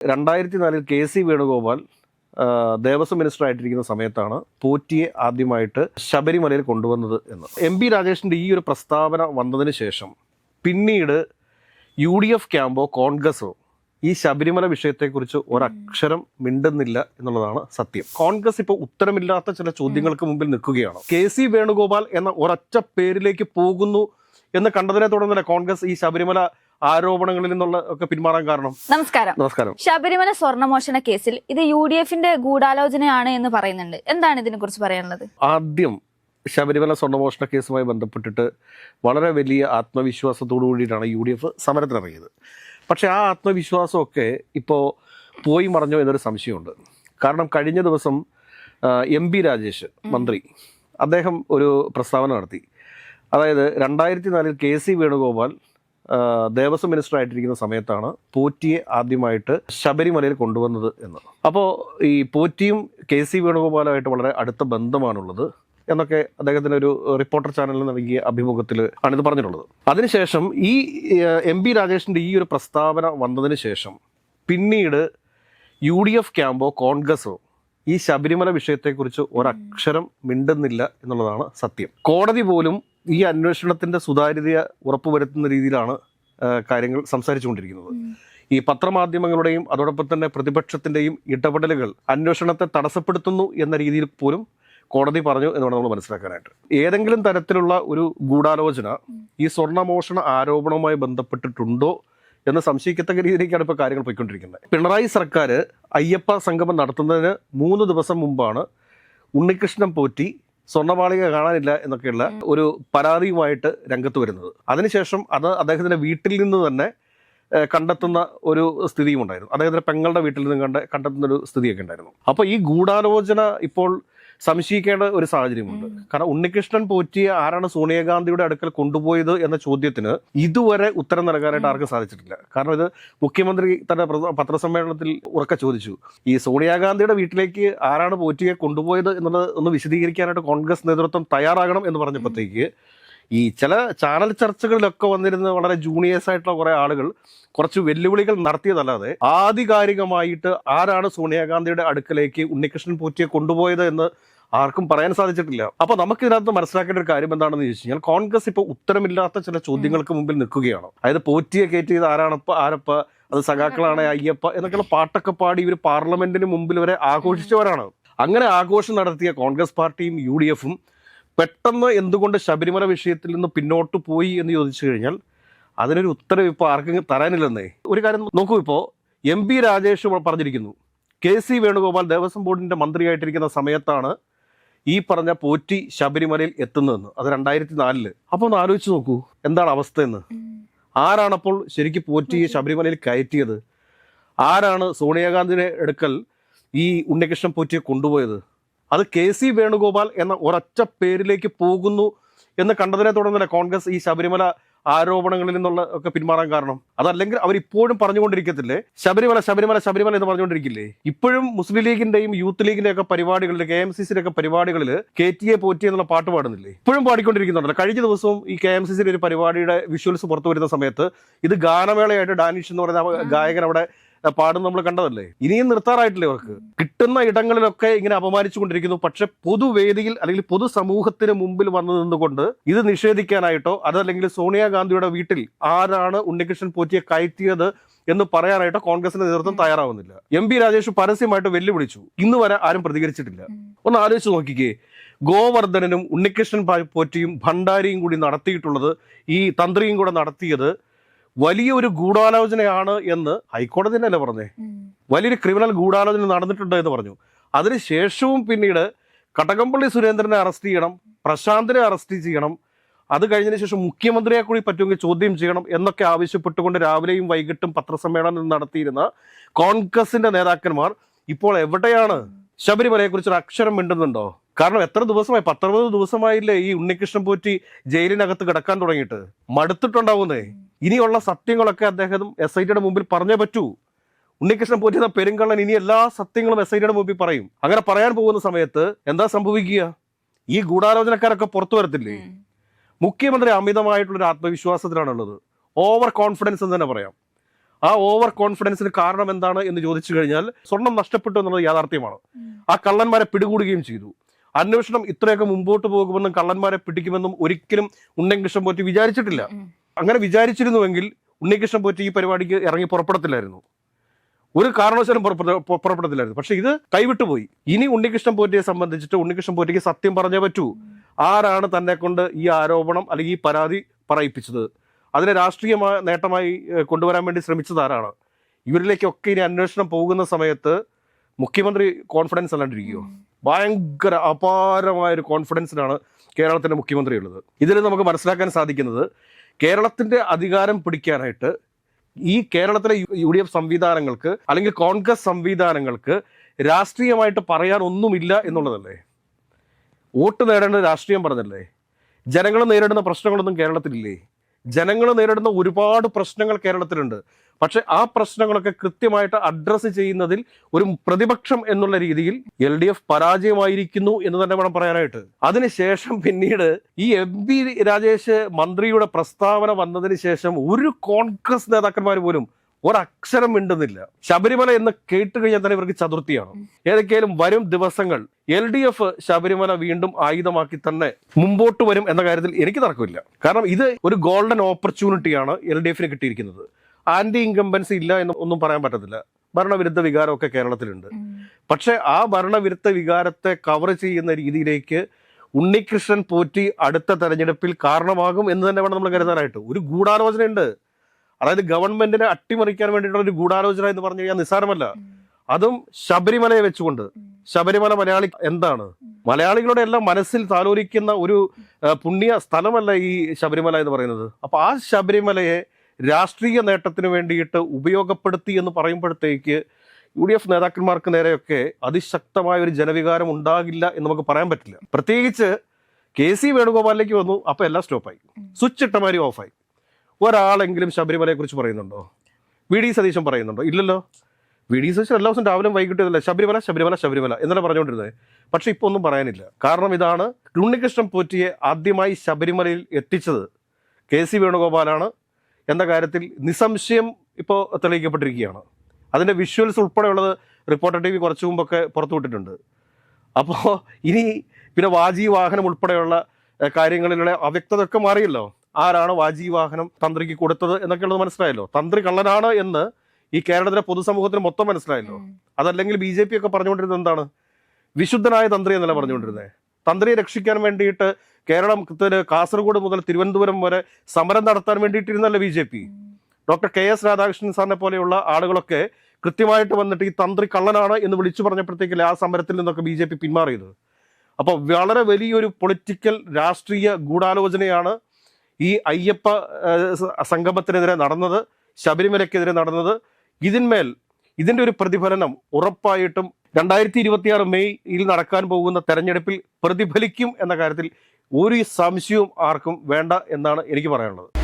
രണ്ടായിരത്തി നാലിൽ K C Venugopal Devaswom minister ആയിട്ടിരിക്കുന്ന സമയത്താണ് പോറ്റിയെ ആദ്യമായിട്ട് ശബരിമലയിൽ കൊണ്ടുവന്നത് എന്ന് എം പി രാജേഷിന്റെ ഈ ഒരു പ്രസ്താവന വന്നതിന് ശേഷം പിന്നീട് യു ഡി എഫ് ക്യാമ്പോ കോൺഗ്രസോ ഈ ശബരിമല വിഷയത്തെക്കുറിച്ച് ഒരക്ഷരം മിണ്ടുന്നില്ല എന്നുള്ളതാണ് സത്യം. കോൺഗ്രസ് ഇപ്പോൾ ഉത്തരമില്ലാത്ത ചില ചോദ്യങ്ങൾക്ക് മുമ്പിൽ നിൽക്കുകയാണ്. കെ സി വേണുഗോപാൽ എന്ന ഒരൊറ്റ പേരിലേക്ക് പോകുന്നു എന്ന് കണ്ടതിനെ തുടർന്നല്ലേ കോൺഗ്രസ് ഈ ശബരിമല ആരോപണങ്ങളിൽ നിന്നുള്ള ഒക്കെ പിന്മാറാൻ കാരണം. നമസ്കാരം. നമസ്കാരം. ശബരിമല സ്വർണമോഷണ കേസിൽ ഇത് യു ഡി എഫിന്റെ ഗൂഢാലോചനയാണ് എന്ന് പറയുന്നുണ്ട്. എന്താണ് ഇതിനെ കുറിച്ച് പറയാനുള്ളത്? ആദ്യം ശബരിമല സ്വർണമോഷണ കേസുമായി ബന്ധപ്പെട്ടിട്ട് വളരെ വലിയ ആത്മവിശ്വാസത്തോടു കൂടിയിട്ടാണ് യു ഡി എഫ് സമരത്തിനിറങ്ങിയത്. പക്ഷേ ആ ആത്മവിശ്വാസമൊക്കെ ഇപ്പോൾ പോയി മറഞ്ഞോ എന്നൊരു സംശയമുണ്ട്. കാരണം കഴിഞ്ഞ ദിവസം എം പി രാജേഷ് മന്ത്രി അദ്ദേഹം ഒരു പ്രസ്താവന നടത്തി. അതായത് രണ്ടായിരത്തി നാലിൽ K C Venugopal Devaswom minister ആയിട്ടിരിക്കുന്ന സമയത്താണ് പോറ്റിയെ ആദ്യമായിട്ട് ശബരിമലയിൽ കൊണ്ടുവന്നത് എന്ന് അപ്പോൾ ഈ പോറ്റിയും കെ സി വേണുഗോപാലുമായിട്ട് വളരെ അടുത്ത ബന്ധമാണുള്ളത് എന്നൊക്കെ അദ്ദേഹത്തിന് ഒരു റിപ്പോർട്ടർ ചാനലിൽ നൽകിയ അഭിമുഖത്തിൽ ആണിത് പറഞ്ഞിട്ടുള്ളത്. അതിനുശേഷം ഈ എം പി രാജേഷിന്റെ ഈ ഒരു പ്രസ്താവന വന്നതിന് ശേഷം പിന്നീട് യു ഡി എഫ് ക്യാമ്പോ കോൺഗ്രസോ ഈ ശബരിമല വിഷയത്തെക്കുറിച്ച് ഒരക്ഷരം മിണ്ടുന്നില്ല എന്നുള്ളതാണ് സത്യം. കോടതി പോലും ഈ അന്വേഷണത്തിന്റെ സുതാര്യത ഉറപ്പുവരുത്തുന്ന രീതിയിലാണ് കാര്യങ്ങൾ സംസാരിച്ചുകൊണ്ടിരിക്കുന്നത്. ഈ പത്രമാധ്യമങ്ങളുടെയും അതോടൊപ്പം തന്നെ പ്രതിപക്ഷത്തിന്റെയും ഇടപെടലുകൾ അന്വേഷണത്തെ തടസ്സപ്പെടുത്തുന്നു എന്ന രീതിയിൽ പോലും കോടതി പറഞ്ഞു എന്നാണ് നമ്മൾ മനസ്സിലാക്കാനായിട്ട്. ഏതെങ്കിലും തരത്തിലുള്ള ഒരു ഗൂഢാലോചന ഈ സ്വർണമോഷണ ആരോപണവുമായി ബന്ധപ്പെട്ടിട്ടുണ്ടോ എന്ന് സംശയിക്കത്തക്ക രീതിയിലേക്കാണ് ഇപ്പോൾ കാര്യങ്ങൾ പോയിക്കൊണ്ടിരിക്കുന്നത്. പിണറായി സർക്കാർ അയ്യപ്പ സംഗമം നടത്തുന്നതിന് മൂന്ന് ദിവസം മുമ്പാണ് ഉണ്ണികൃഷ്ണൻ പോറ്റി സ്വർണമാളിക കാണാനില്ല എന്നൊക്കെയുള്ള ഒരു പരാതിയുമായിട്ട് രംഗത്ത് വരുന്നത്. അതിനുശേഷം അത് അദ്ദേഹത്തിന്റെ വീട്ടിൽ നിന്ന് തന്നെ കണ്ടെത്തുന്ന ഒരു സ്ഥിതിയും ഉണ്ടായിരുന്നു അദ്ദേഹത്തിന്റെ പെങ്ങളുടെ വീട്ടിൽ നിന്ന് കണ്ട് കണ്ടെത്തുന്ന ഒരു സ്ഥിതിയൊക്കെ ഉണ്ടായിരുന്നു. അപ്പോൾ ഈ ഗൂഢാലോചന ഇപ്പോൾ സംശയിക്കേണ്ട ഒരു സാഹചര്യമുണ്ട്. കാരണം ഉണ്ണികൃഷ്ണൻ പോറ്റിയെ ആരാണ് സോണിയാഗാന്ധിയുടെ അടുക്കൽ കൊണ്ടുപോയത് എന്ന ചോദ്യത്തിന് ഇതുവരെ ഉത്തരം നൽകാനായിട്ട് ആർക്കും സാധിച്ചിട്ടില്ല. കാരണം ഇത് മുഖ്യമന്ത്രി തന്റെ പത്രസമ്മേളനത്തിൽ ഉറക്കെ ചോദിച്ചു. ഈ സോണിയാഗാന്ധിയുടെ വീട്ടിലേക്ക് ആരാണ് പോറ്റിയെ കൊണ്ടുപോയത് എന്നുള്ളത് ഒന്ന് വിശദീകരിക്കാനായിട്ട് കോൺഗ്രസ് നേതൃത്വം തയ്യാറാകണം എന്ന് പറഞ്ഞപ്പോഴത്തേക്ക് ഈ ചില ചാനൽ ചർച്ചകളിലൊക്കെ വന്നിരുന്ന വളരെ ജൂനിയേഴ്സ് ആയിട്ടുള്ള കുറെ ആളുകൾ കുറച്ച് വെല്ലുവിളികൾ നടത്തിയതല്ലാതെ ആധികാരികമായിട്ട് ആരാണ് സോണിയാഗാന്ധിയുടെ അടുക്കലേക്ക് ഉണ്ണികൃഷ്ണൻ പോറ്റിയെ കൊണ്ടുപോയത് എന്ന് ആർക്കും പറയാൻ സാധിച്ചിട്ടില്ല. അപ്പൊ നമുക്ക് ഇതിനകത്ത് മനസ്സിലാക്കേണ്ട ഒരു കാര്യം എന്താണെന്ന് ചോദിച്ചു കഴിഞ്ഞാൽ കോൺഗ്രസ് ഇപ്പോൾ ഉത്തരമില്ലാത്ത ചില ചോദ്യങ്ങൾക്ക് മുമ്പിൽ നിൽക്കുകയാണ്. അതായത് പോറ്റിയെ കയറ്റി ഇത് ആരാണപ്പ ആരപ്പ? അത് സഖാക്കളാണ് അയ്യപ്പ എന്നൊക്കെയുള്ള പാട്ടൊക്കെ പാടി ഇവർ പാർലമെന്റിന് മുമ്പിൽ വരെ ആഘോഷിച്ചവരാണ്. അങ്ങനെ ആഘോഷം നടത്തിയ കോൺഗ്രസ് പാർട്ടിയും യു ഡി എഫും പെട്ടെന്ന് എന്തുകൊണ്ട് ശബരിമല വിഷയത്തിൽ നിന്ന് പിന്നോട്ട് പോയി എന്ന് ചോദിച്ചു കഴിഞ്ഞാൽ അതിനൊരു ഉത്തരം ഇപ്പോൾ ആർക്കും തരാനില്ലെന്നേ. ഒരു കാര്യം നോക്കൂ ഇപ്പോൾ എം പി രാജേഷ് പറഞ്ഞിരിക്കുന്നു. കെ സി വേണുഗോപാൽ ദേവസ്വം ബോർഡിന്റെ മന്ത്രിയായിട്ടിരിക്കുന്ന സമയത്താണ് ഈ പറഞ്ഞ പോറ്റി ശബരിമലയിൽ എത്തുന്നതെന്ന് അത് രണ്ടായിരത്തി നാലിൽ അപ്പൊ ഒന്ന് ആലോചിച്ച് നോക്കൂ എന്താണ് അവസ്ഥയെന്ന്? ആരാണപ്പോൾ ശരിക്കും പോറ്റിയെ ശബരിമലയിൽ കയറ്റിയത്? ആരാണ് സോണിയാഗാന്ധിയുടെ എടുക്കൽ ഈ ഉണ്ണികൃഷ്ണൻ പോറ്റിയെ കൊണ്ടുപോയത്? അത് കെ സി വേണുഗോപാൽ എന്ന ഒരൊറ്റ പേരിലേക്ക് പോകുന്നു എന്ന് കണ്ടതിനെ തുടർന്നല്ലേ കോൺഗ്രസ് ഈ ശബരിമല ആരോപണങ്ങളിൽ നിന്നുള്ള ഒക്കെ പിന്മാറാൻ കാരണം. അതല്ലെങ്കിൽ അവർ ഇപ്പോഴും പറഞ്ഞുകൊണ്ടിരിക്കത്തില്ലേ? ശബരിമല ശബരിമല ശബരിമല എന്ന് പറഞ്ഞുകൊണ്ടിരിക്കില്ലേ? ഇപ്പോഴും മുസ്ലിം ലീഗിന്റെയും യൂത്ത് ലീഗിന്റെ ഒക്കെ പരിപാടികളിൽ കെ എം സി സിയുടെ ഒക്കെ പരിപാടികളിൽ കെ ടി എ പോറ്റി എന്നുള്ള പാട്ട് പാടുന്നില്ലേ? ഇപ്പോഴും പാടിക്കൊണ്ടിരിക്കുന്നുണ്ടല്ലോ. കഴിഞ്ഞ ദിവസവും ഈ കെ എം സി സിയുടെ ഒരു പരിപാടിയുടെ വിഷ്വൽസ് പുറത്തു വരുന്ന സമയത്ത് ഇത് ഗാനമേളയായിട്ട് ഡാനിഷ് എന്ന് പറയുന്ന ഗായകൻ അവിടെ പാടും നമ്മൾ കണ്ടതല്ലേ? ഇനിയും നിർത്താറായിട്ടില്ലേ അവർക്ക് കിട്ടുന്ന ഇടങ്ങളിലൊക്കെ ഇങ്ങനെ അപമാനിച്ചുകൊണ്ടിരിക്കുന്നു. പക്ഷെ പൊതുവേദിയിൽ അല്ലെങ്കിൽ പൊതുസമൂഹത്തിന് മുമ്പിൽ വന്നു നിന്നുകൊണ്ട് ഇത് നിഷേധിക്കാനായിട്ടോ അതല്ലെങ്കിൽ സോണിയാഗാന്ധിയുടെ വീട്ടിൽ ആരാണ് ഉണ്ണികൃഷ്ണൻ പോറ്റിയെ കയറ്റിയത് എന്ന് പറയാനായിട്ടോ കോൺഗ്രസിന്റെ നേതൃത്വം തയ്യാറാവുന്നില്ല. എം പി രാജേഷ് പരസ്യമായിട്ട് വെല്ലുവിളിച്ചു. ഇന്ന് വരെ ആരും പ്രതികരിച്ചിട്ടില്ല. ഒന്ന് ആലോചിച്ച് നോക്കിക്കേ. ഗോവർദ്ധനനും ഉണ്ണികൃഷ്ണൻ പോറ്റിയും ഭണ്ഡാരിയും കൂടി നടത്തിയിട്ടുള്ളത് ഈ തന്ത്രിയും കൂടെ നടത്തിയത് വലിയൊരു ഗൂഢാലോചനയാണ് എന്ന് ഹൈക്കോടതി തന്നെയല്ലേ പറഞ്ഞേ? വലിയൊരു ക്രിമിനൽ ഗൂഢാലോചന നടന്നിട്ടുണ്ട് എന്ന് പറഞ്ഞു. അതിനുശേഷവും പിന്നീട് കടകംപള്ളി സുരേന്ദ്രനെ അറസ്റ്റ് ചെയ്യണം പ്രശാന്തിനെ അറസ്റ്റ് ചെയ്യണം അത് കഴിഞ്ഞതിന് ശേഷം മുഖ്യമന്ത്രിയെ കൂടി പറ്റുമെങ്കിൽ ചോദ്യം ചെയ്യണം എന്നൊക്കെ ആവശ്യപ്പെട്ടുകൊണ്ട് രാവിലെയും വൈകിട്ടും പത്രസമ്മേളനം നടത്തിയിരുന്ന കോൺഗ്രസിന്റെ നേതാക്കന്മാർ ഇപ്പോൾ എവിടെയാണ്? ശബരിമലയെക്കുറിച്ച് ഒരു അക്ഷരം മിണ്ടുന്നുണ്ടോ? കാരണം എത്ര ദിവസമായി പത്തൊമ്പത് ദിവസമായില്ലേ ഈ ഉണ്ണികൃഷ്ണൻ പോറ്റി ജയിലിനകത്ത് കിടക്കാൻ തുടങ്ങിയിട്ട്? മടുത്തിട്ടുണ്ടാവുന്നേ. ഇനിയുള്ള സത്യങ്ങളൊക്കെ അദ്ദേഹം എസ് ഐ ടിയുടെ മുമ്പിൽ പറഞ്ഞേ പറ്റൂ. ഉണ്ണികൃഷ്ണൻ പോറ്റുന്ന പെരുങ്കള്ളൻ ഇനി എല്ലാ സത്യങ്ങളും എസ് ഐ ടിയുടെ മുമ്പിൽ പറയും. അങ്ങനെ പറയാൻ പോകുന്ന സമയത്ത് എന്താ സംഭവിക്കുക? ഈ ഗൂഢാലോചനക്കാരൊക്കെ പുറത്തു വരത്തില്ലേ? മുഖ്യമന്ത്രി അമിതമായിട്ടുള്ള ഒരു ആത്മവിശ്വാസത്തിലാണുള്ളത്. ഓവർ കോൺഫിഡൻസ് എന്ന് തന്നെ പറയാം. ആ ഓവർ കോൺഫിഡൻസിന് കാരണം എന്താണ് എന്ന് ചോദിച്ചു കഴിഞ്ഞാൽ സ്വർണം നഷ്ടപ്പെട്ടു എന്നുള്ളത് യാഥാർത്ഥ്യമാണ്. ആ കള്ളന്മാരെ പിടികൂടുകയും ചെയ്തു. അന്വേഷണം ഇത്രയൊക്കെ മുമ്പോട്ട് പോകുമെന്നും കള്ളന്മാരെ പിടിക്കുമെന്നും ഒരിക്കലും ഉണ്ണികൃഷ്ണൻ പോറ്റി വിചാരിച്ചിട്ടില്ല. അങ്ങനെ വിചാരിച്ചിരുന്നുവെങ്കിൽ ഉണ്ണികൃഷ്ണൻ പോറ്റി ഈ പരിപാടിക്ക് ഇറങ്ങി പുറപ്പെടത്തില്ലായിരുന്നു. ഒരു കാരണവശാലും പുറപ്പെട- പുറപ്പെടത്തില്ലായിരുന്നു. പക്ഷെ ഇത് കൈവിട്ടു പോയി. ഇനി ഉണ്ണികൃഷ്ണൻ പോറ്റിയെ സംബന്ധിച്ചിട്ട് ഉണ്ണികൃഷ്ണൻ പോറ്റിക്ക് സത്യം പറഞ്ഞേ പറ്റൂ. ആരാണ് തന്നെ കൊണ്ട് ഈ ആരോപണം അല്ലെങ്കിൽ ഈ പരാതി പറയിപ്പിച്ചത്? അതിനെ രാഷ്ട്രീയമായ നേട്ടമായി കൊണ്ടുവരാൻ വേണ്ടി ശ്രമിച്ചത് ആരാണ്? ഇവരിലേക്കൊക്കെ ഇനി അന്വേഷണം പോകുന്ന സമയത്ത് മുഖ്യമന്ത്രി കോൺഫിഡൻസ് അല്ലാണ്ടിരിക്കുമോ ഭയങ്കര അപാരമായ ഒരു കോൺഫിഡൻസിനാണ് കേരളത്തിന്റെ മുഖ്യമന്ത്രി ഉള്ളത് ഇതിൽ നമുക്ക് മനസ്സിലാക്കാൻ സാധിക്കുന്നത് കേരളത്തിന്റെ അധികാരം പിടിക്കാനായിട്ട് ഈ കേരളത്തിലെ യു ഡി എഫ് സംവിധാനങ്ങൾക്ക് അല്ലെങ്കിൽ കോൺഗ്രസ് സംവിധാനങ്ങൾക്ക് രാഷ്ട്രീയമായിട്ട് പറയാൻ ഒന്നുമില്ല എന്നുള്ളതല്ലേ? വോട്ട് നേടേണ്ടത് രാഷ്ട്രീയം പറഞ്ഞല്ലേ ജനങ്ങൾ നേരിടുന്ന പ്രശ്നങ്ങളൊന്നും കേരളത്തിലില്ലേ? ജനങ്ങൾ നേരിടുന്ന ഒരുപാട് പ്രശ്നങ്ങൾ കേരളത്തിലുണ്ട്. പക്ഷെ ആ പ്രശ്നങ്ങളൊക്കെ കൃത്യമായിട്ട് അഡ്രസ്സ് ചെയ്യുന്നതിൽ ഒരു പ്രതിപക്ഷം എന്നുള്ള രീതിയിൽ എൽ ഡി എഫ് പരാജയമായിരിക്കുന്നു എന്ന് തന്നെ വേണം പറയാനായിട്ട്. അതിനുശേഷം പിന്നീട് ഈ എം പി രാജേഷ് മന്ത്രിയുടെ പ്രസ്താവന വന്നതിന് ശേഷം ഒരു കോൺഗ്രസ് നേതാക്കന്മാർ പോലും ഒരക്ഷരം മിണ്ടുന്നില്ല. ശബരിമല എന്ന് കേട്ട് കഴിഞ്ഞാൽ തന്നെ ഇവർക്ക് ചതുർത്ഥിയാണ്. ഏതൊക്കെയാലും വരും ദിവസങ്ങൾ എൽ ഡി എഫ് ശബരിമല വീണ്ടും ആയുധമാക്കി തന്നെ മുമ്പോട്ട് വരും എന്ന കാര്യത്തിൽ എനിക്ക് തർക്കമില്ല. കാരണം ഇത് ഒരു ഗോൾഡൻ ഓപ്പർച്യൂണിറ്റിയാണ് എൽ ഡി എഫിന് കിട്ടിയിരിക്കുന്നത്. ആന്റി ഇൻകംബൻസി ഇല്ല എന്ന് ഒന്നും പറയാൻ പറ്റത്തില്ല. ഭരണവിരുദ്ധ വികാരമൊക്കെ കേരളത്തിലുണ്ട്. പക്ഷെ ആ ഭരണവിരുദ്ധ വികാരത്തെ കവർ ചെയ്യുന്ന രീതിയിലേക്ക് ഉണ്ണികൃഷ്ണൻ പോറ്റി അടുത്ത തെരഞ്ഞെടുപ്പിൽ കാരണമാകും എന്ന് തന്നെ വേണം നമ്മൾ കരുതാനായിട്ട്. ഒരു ഗൂഢാലോചനയുണ്ട്. അതായത് ഗവൺമെന്റിനെ അട്ടിമറിക്കാൻ വേണ്ടിയിട്ടുള്ള ഒരു ഗൂഢാലോചന എന്ന് പറഞ്ഞു കഴിഞ്ഞാൽ നിസ്സാരമല്ല. അതും ശബരിമലയെ വെച്ചുകൊണ്ട്. ശബരിമല മലയാളി എന്താണ്? മലയാളികളുടെ എല്ലാം മനസ്സിൽ താലോലിക്കുന്ന ഒരു പുണ്യ സ്ഥലമല്ല ഈ ശബരിമല എന്ന് പറയുന്നത്. അപ്പൊ ആ ശബരിമലയെ രാഷ്ട്രീയ നേട്ടത്തിന് വേണ്ടിയിട്ട് ഉപയോഗപ്പെടുത്തി എന്ന് പറയുമ്പോഴത്തേക്ക് യു ഡി എഫ് നേതാക്കന്മാർക്ക് നേരെയൊക്കെ അതിശക്തമായ ഒരു ജനവികാരം ഉണ്ടാകില്ല എന്ന് നമുക്ക് പറയാൻ പറ്റില്ല. പ്രത്യേകിച്ച് കെ സി വേണുഗോപാലിലേക്ക് വന്നു അപ്പൊ എല്ലാം സ്റ്റോപ്പായി. സ്വിച്ച് ഇട്ടമാരി ഓഫായി. ഒരാളെങ്കിലും ശബരിമലയെ കുറിച്ച് പറയുന്നുണ്ടോ? വി ഡി സതീശൻ പറയുന്നുണ്ടോ? ഇല്ലല്ലോ. വി ഡി സതീശൻ എല്ലാ ദിവസം രാവിലെ വൈകിട്ട് ഇതല്ലേ ശബരിമല ശബരിമല ശബരിമല എന്നല്ല പറഞ്ഞുകൊണ്ടിരുന്നത് പക്ഷെ ഇപ്പൊ ഒന്നും പറയാനില്ല. കാരണം ഇതാണ് ഉണ്ണികൃഷ്ണൻ പോറ്റിയെ ആദ്യമായി ശബരിമലയിൽ എത്തിച്ചത്. കെ സി വേണുഗോപാലാണ് എന്ന കാര്യത്തിൽ നിസ്സംശയം ഇപ്പോൾ തെളിയിക്കപ്പെട്ടിരിക്കുകയാണ്. അതിന്റെ വിഷ്വൽസ് ഉൾപ്പെടെയുള്ളത് റിപ്പോർട്ടർ ടി വി കുറച്ചു മുമ്പൊക്കെ പുറത്തുവിട്ടിട്ടുണ്ട് അപ്പോൾ ഇനി പിന്നെ വാജി വാഹനം ഉൾപ്പെടെയുള്ള കാര്യങ്ങളിലുള്ള അവ്യക്തത ഒക്കെ മാറിയല്ലോ. ആരാണ് വാജി വാഹനം തന്ത്രിക്ക് കൊടുത്തത് എന്നൊക്കെ ഉള്ളത് മനസ്സിലായല്ലോ? തന്ത്രി കള്ളനാണ് എന്ന് ഈ കേരളത്തിലെ പൊതുസമൂഹത്തിന് മൊത്തം മനസ്സിലായല്ലോ. അതല്ലെങ്കിൽ ബി ജെ പി ഒക്കെ പറഞ്ഞുകൊണ്ടിരുന്നത് എന്താണ്? വിശുദ്ധനായ തന്ത്രി എന്നല്ല പറഞ്ഞുകൊണ്ടിരുന്നത് തന്ത്രിയെ രക്ഷിക്കാൻ വേണ്ടിയിട്ട് കേരളത്തിന് കാസർഗോഡ് മുതൽ തിരുവനന്തപുരം വരെ സമരം നടത്താൻ വേണ്ടിയിട്ടിരുന്നല്ലേ B J P? Doctor K S Radhakrishnan സാറിനെ പോലെയുള്ള ആളുകളൊക്കെ കൃത്യമായിട്ട് വന്നിട്ട് ഈ തന്ത്രി കള്ളനാണ് എന്ന് വിളിച്ചു പറഞ്ഞപ്പോഴത്തേക്കില്ല ആ സമരത്തിൽ നിന്നൊക്കെ ബി ജെ പി പിന്മാറിയത്. അപ്പോൾ വളരെ വലിയൊരു പൊളിറ്റിക്കൽ രാഷ്ട്രീയ ഗൂഢാലോചനയാണ് ഈ അയ്യപ്പ സംഗമത്തിനെതിരെ നടന്നത് ശബരിമലയ്ക്കെതിരെ നടന്നത് ഇതിന്മേൽ ഇതിന്റെ ഒരു പ്രതിഫലനം ഉറപ്പായിട്ടും രണ്ടായിരത്തി ഇരുപത്തിയാറ് മെയ്യിൽ നടക്കാൻ പോകുന്ന തെരഞ്ഞെടുപ്പിൽ പ്രതിഫലിക്കും എന്ന കാര്യത്തിൽ ഒരു സംശയവും ആർക്കും വേണ്ട എന്നാണ് എനിക്ക് പറയാനുള്ളത്.